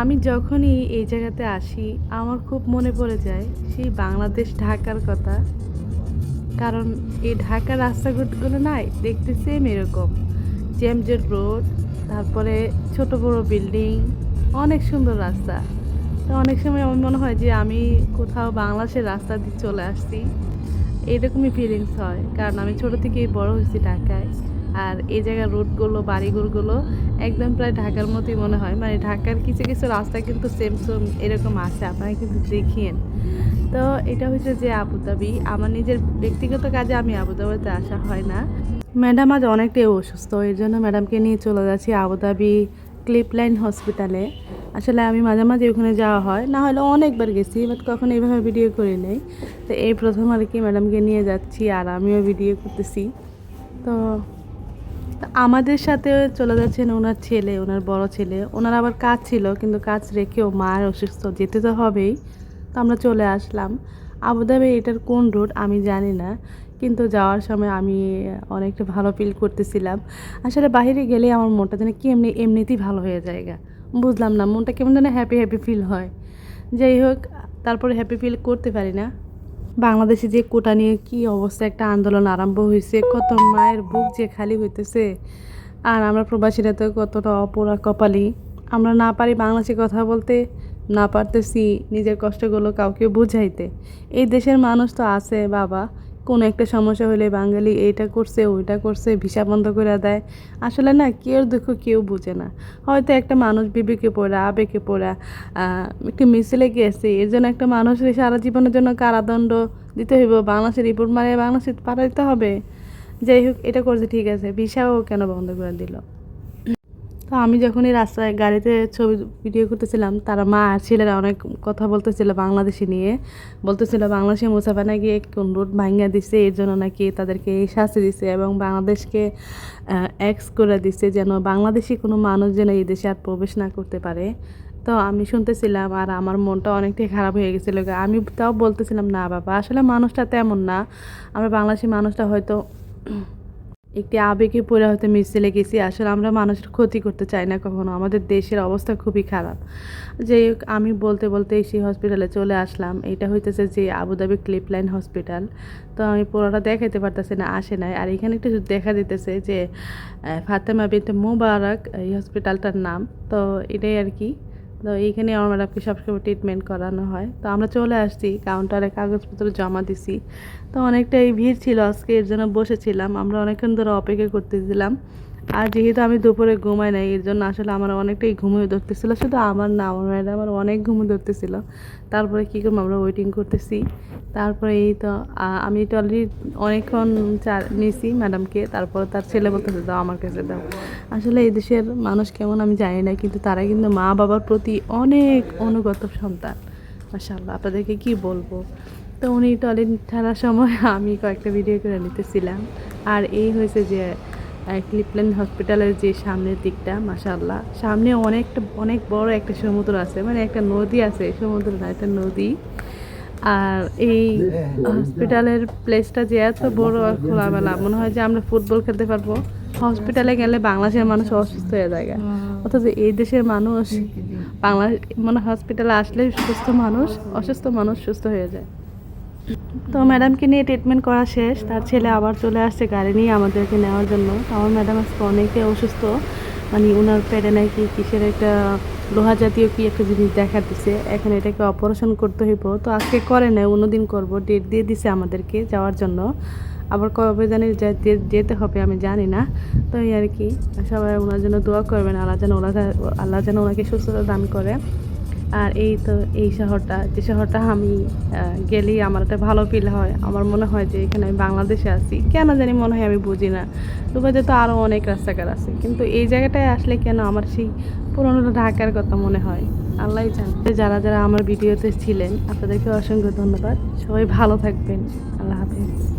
আমি যখনই এই জায়গাতে আসি, আমার খুব মনে পড়ে যায় সেই বাংলাদেশ ঢাকার কথা। কারণ এই ঢাকার রাস্তাঘাটগুলো নাই, দেখতে সেম এরকম। জ্যামজেট রোড, তারপরে ছোট বড় বিল্ডিং, অনেক সুন্দর রাস্তা। তো অনেক সময় আমার মনে হয় যে আমি কোথাও বাংলাদেশের রাস্তা দিয়ে চলে আসছি, এরকমই ফিলিংস হয়। কারণ আমি ছোট থেকেই বড় হয়েছি ঢাকায়। আর এই জায়গার রোডগুলো বাড়িঘরগুলো একদম প্রায় ঢাকার মতোই মনে হয়। মানে ঢাকার কিছু কিছু রাস্তা কিন্তু সেম সেম এরকম আছে, আপনারা কিন্তু দেখিয়েন তো এটা হচ্ছে যে আবুধাবি আমার নিজের ব্যক্তিগত কাজে আমি আবুধাবিতে আসা হয় না। ম্যাডাম আজ অনেকটাই অসুস্থ, এর জন্য ম্যাডামকে নিয়ে চলে যাচ্ছি আবুধাবি ক্লিপলাইন হসপিটালে আসলে আমি মাঝে মাঝে ওখানে যাওয়া হয়, না হলে অনেকবার গেছি বাট কখনো এইভাবে ভিডিও করি নেই। তো এই প্রথম আর কি ম্যাডামকে নিয়ে যাচ্ছি আর আমিও ভিডিও করতেছি। তো তা আমাদের সাথে চলে যাচ্ছেন ওনার ছেলে, ওনার বড় ছেলে। ওনার আবার কাজ ছিল, কিন্তু কাজ রেখেও মার অসুস্থ। যেতে তো হবেই। তো আমরা চলে আসলাম। আবুধাবি এটার কোন রোড আমি জানি না, কিন্তু যাওয়ার সময় আমি অনেকটা ভালো ফিল করতেছিলাম। আসলে বাইরে গেলে আমার মনটা যেন কি এমনি, এমনিতেই ভালো হয়ে যায়গা বুঝলাম না, মনটা কেমন যেন হ্যাপি হ্যাপি ফিল হয়। যাই হোক, তারপরে হ্যাপি ফিল করতে পারি না। বাংলাদেশে যে কোটা নিয়ে কি অবস্থা, একটা আন্দোলন আরম্ভ হয়েছে, কত মায়ের বুক যে খালি হইতেছে। আর আমরা প্রবাসীরা তো কতটা অপরা কপালি। আমরা না পারি বাংলাদেশে কথা বলতে, না পারতেছি নিজের কষ্টগুলো কাউকে বুঝাইতে। এই দেশের মানুষ তো আছে, বাবা। কোনো একটা সমস্যা হলে বাঙালি এইটা করছে, ওইটা করছে, ভিসা বন্ধ করে দেয়। আসলে না, কেউ দুঃখ, কেউ বুঝে না। হয়তো একটা মানুষ বিবেকে পড়া, আবেগে পড়া একটু মিছিলে গেছে, এর জন্য একটা মানুষের সারা জীবনের জন্য কারাদণ্ড দিতে হইব। বাংলাদেশের রিপোর্ট মারে বাংলাদেশে পাঠাইতে দিতে হবে। যাই হোক, এটা করছে, ঠিক আছে। ভিসাও কেন বন্ধ করে দিল? তো আমি যখন এই রাস্তায় গাড়িতে ছবি ভিডিও করতেছিলাম, তারা মা আর ছেলেরা অনেক কথা বলতেছিল বাংলাদেশি নিয়ে। বলতেছিল, বাংলাদেশে মুসাফা নাকি কোন রোড ভাঙ্গা দিছে, এর জন্য নাকি তাদেরকে এই শাস্তি দিছে এবং বাংলাদেশকে এক্স করে দিছে যেন বাংলাদেশি কোনো মানুষ যেন এই দেশে আর প্রবেশ না করতে পারে। তো আমি শুনতেছিলাম আর আমার মনটা অনেকটাই খারাপ হয়ে গেছিল। আমি তাও বলতেছিলাম, না বাবা, আসলে মানুষটা তেমন না। আমরা বাংলাদেশি মানুষটা হয়তো একটি আবেগে পড়ে হয়তো মিছিলে গেছি। আসলে আমরা মানুষের ক্ষতি করতে চাই না কখনো। আমাদের দেশের অবস্থা খুবই খারাপ। যে আমি বলতে বলতে সেই হসপিটালে চলে আসলাম। এটা হইতেছে যে আবুধাবি ক্লিপলাইন হসপিটাল তো আমি পুরোটা দেখাইতে পারতেছি না, আসে নাই। আর এখানে একটু দেখা দিতেছে যে ফাতেমা বিনতে মুবারক এই হসপিটালটার নাম। তো এটাই আর কি। তো এইখানে আমার ম্যাডামকে সবসময় ট্রিটমেন্ট করানো হয়। তো আমরা চলে আসছি কাউন্টারে কাগজপত্র জমা দিছি। তো অনেকটাই ভিড় ছিল আজকে, এর জন্য বসেছিলাম। আমরা অনেকক্ষণ ধরে অপেক্ষা করতেছিলাম। আর যেহেতু আমি দুপুরে ঘুমাই নাই, এর জন্য আসলে আমার অনেকটাই ঘুমিয়ে ধরতেছিল। শুধু আমার না, আমার ম্যাডাম আমার অনেক ঘুমিয়ে ধরতেছিল। তারপরে কী করব, আমরা ওয়েটিং করতেছি। তারপরে এই তো আমি তো অলরেডি অনেকক্ষণ চা নিয়েছি ম্যাডামকে তারপর তার ছেলে বলতেছে দাও আমার কাছে দাও আসলে এই দেশের মানুষ কেমন আমি জানি না, কিন্তু তারা কিন্তু মা বাবার প্রতি অনেক অনুগত সন্তান। মাশাল্লাহ আপনাদেরকে কি বলব? তো উনি টয়লেট ছাড়ার সময় আমি কয়েকটা ভিডিও করে নিতেছিলাম। আর এই হয়েছে যে ক্লিপল্যান্ড হসপিটালের যে সামনের দিকটা মাশাল্লাহ সামনে অনেকটা অনেক বড় একটা সমুদ্র আছে মানে একটা নদী আছে সমুদ্র না একটা নদী। আর এই হসপিটালের প্লেসটা যে এত বড় আর খোলামেলা, মনে হয় যে আমরা ফুটবল খেলতে পারব। হসপিটালে গেলে বাংলাদেশের মানুষ অসুস্থ হয়ে যায় অথচ এই দেশের মানুষ বাংলা মানে হসপিটালে আসলে সুস্থ মানুষ, অসুস্থ মানুষ সুস্থ হয়ে যায়। তো ম্যাডামকে নিয়ে ট্রিটমেন্ট করা শেষ, তার ছেলে আবার চলে আসছে গাড়ি নিয়ে আমাদেরকে নেওয়ার জন্য। আমার ম্যাডাম আজকে অনেকে অসুস্থ মানে ওনার পেটে নাকি কিসের একটা লোহা জাতীয় কি একটা জিনিস দেখা দিছে। এখন এটাকে অপারেশন করতে হইব। তো আজকে করে নাই, অন্যদিন করব। ডেট দিয়ে দিছে আমাদেরকে যাওয়ার জন্য। আবার কবে জানি যেতে- হবে আমি জানি না। তো এই আর কি, সবাই ওনার জন্য দোয়া করবেন। আল্লাহ যেন ওরা আল্লাহ যেন ওনাকে সুস্থতা দান করে। আর এই তো এই শহরটা, যে শহরটা আমি গেলেই আমার একটা ভালো ফিল হয়। আমার মনে হয় যে এখানে আমি বাংলাদেশে আছি। কেন জানি মনে হয় আমি বুঝি না। দুবাইতে তো আরও অনেক রাস্তাঘাট আছে। কিন্তু এই জায়গাটায় আসলে কেন আমার সেই পুরোনো ঢাকার কথা মনে হয়? আল্লাহ জানে। যারা যারা আমার ভিডিওতে ছিলেন, আপনাদেরকে অসংখ্য ধন্যবাদ। সবাই ভালো থাকবেন। আল্লাহ হাফিজ।